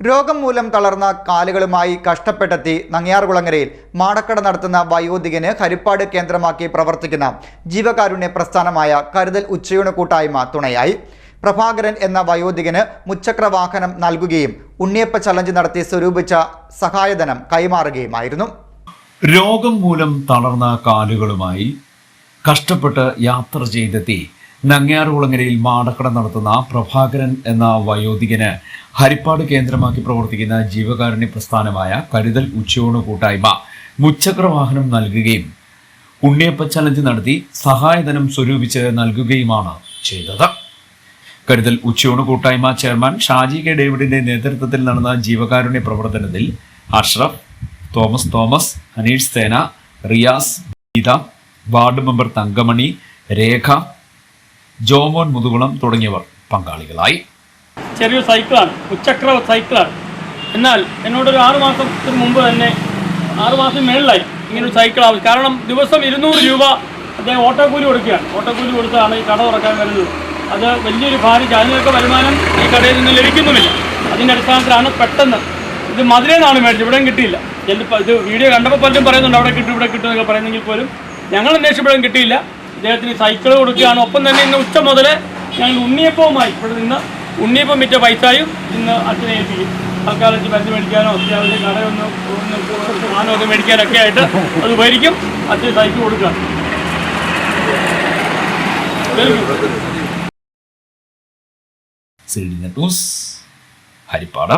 രോഗം മൂലം തളർന്ന കാലുകളുമായി കഷ്ടപ്പെട്ടെത്തി നങ്ങിയാർകുളങ്ങരയിൽ മാടക്കട നടത്തുന്ന വയോധികന് ഹരിപ്പാട് കേന്ദ്രമാക്കി പ്രവർത്തിക്കുന്ന ജീവകാരുണ്യ പ്രസ്ഥാനമായ കരുതൽ ഉച്ചയൂണ് കൂട്ടായ്മ തുണയായി. പ്രഭാകരൻ എന്ന വയോധികന് മുച്ചക്ര വാഹനം നൽകുകയും ഉണ്ണിയപ്പ ചലഞ്ച് നടത്തി സ്വരൂപിച്ച സഹായധനം കൈമാറുകയുമായിരുന്നു. രോഗം മൂലം തളർന്ന കാലുകളുമായി കഷ്ടപ്പെട്ട് യാത്ര ചെയ്തെത്തി നങ്ങ്യാറുകുളങ്ങരയിൽ മാടക്കട നടത്തുന്ന പ്രഭാകരൻ എന്ന വയോധികന് ഹരിപ്പാട് കേന്ദ്രമാക്കി പ്രവർത്തിക്കുന്ന ജീവകാരുണ്യ പ്രസ്ഥാനമായ കരുതൽ ഉച്ചയോണ കൂട്ടായ്മ മുച്ചക്ര വാഹനം നൽകുകയും ഉണ്ണിയപ്പ ചലഞ്ച് നടത്തി സഹായധനം സ്വരൂപിച്ച് നൽകുകയുമാണ് ചെയ്തത്. കരുതൽ ഉച്ചയൂണ് കൂട്ടായ്മ ചെയർമാൻ ഷാജി കെ ഡേവിഡിന്റെ നേതൃത്വത്തിൽ നടന്ന ജീവകാരുണ്യ പ്രവർത്തനത്തിൽ Ashraf Thomas Thomas Aneesh Sena Riyas Geetha ward member Thankamani Rekha Jomon Muthukulam തുടങ്ങിയവർ പങ്കാളികളായി. ചെറിയ സൈക്കിളാണ് ഉച്ചക്ര സൈക്കിളാണ് എന്നാൽ എന്നോട് ഒരു ആറു മാസത്തിന് മുമ്പ് തന്നെ ആറു മാസം മേളിലായി ഇങ്ങനൊരു സൈക്കിൾ ആവും കാരണം ദിവസം ഇരുന്നൂറ് രൂപ അദ്ദേഹം ഓട്ടോക്കൂലി കൊടുക്കുകയാണ്. ഓട്ടോക്കൂലി കൊടുത്താണ് ഈ കട തുറക്കാൻ വരുന്നത്. അത് വലിയൊരു ഭാര്യ അതിനൊക്കെ വരുമാനം ഈ കടയിൽ നിന്ന് ലഭിക്കുന്നുമില്ല. അതിന്റെ അടിസ്ഥാനത്തിലാണ് പെട്ടെന്ന് ഇത് മധുരന്നാണ് മേടിച്ചത്. ഇവിടെയും കിട്ടിയില്ല. ഇത് വീഡിയോ കണ്ടപ്പോൾ പലരും പറയുന്നുണ്ട് അവിടെ കിട്ടും ഇവിടെ കിട്ടും എന്നൊക്കെ പറയുന്നെങ്കിൽ പോലും ഞങ്ങൾ അന്വേഷിച്ചപ്പോഴും കിട്ടിയില്ല. ഇദ്ദേഹത്തിന് സൈക്കിൾ കൊടുക്കുകയാണ്. ഒപ്പം തന്നെ ഇന്ന് ഉച്ച മുതൽ ഞങ്ങൾ ഉണ്ണിയപ്പവുമായി ഇവിടെ നിന്ന് ഉണ്ണിയപ്പം വിറ്റ പൈസയും ഇന്ന് അച്ഛനെ ഏൽപ്പിക്കും തൽക്കാലത്ത് മരുന്ന് മേടിക്കാനോ അത്യാവശ്യം കടയൊന്ന് ഒന്ന് സാധനമൊക്കെ മേടിക്കാനൊക്കെ ആയിട്ട് അത് ഉപകരിക്കും. അച്ഛൻ സൈക്കിൾ ന്യൂസ് ഹരിപ്പാട്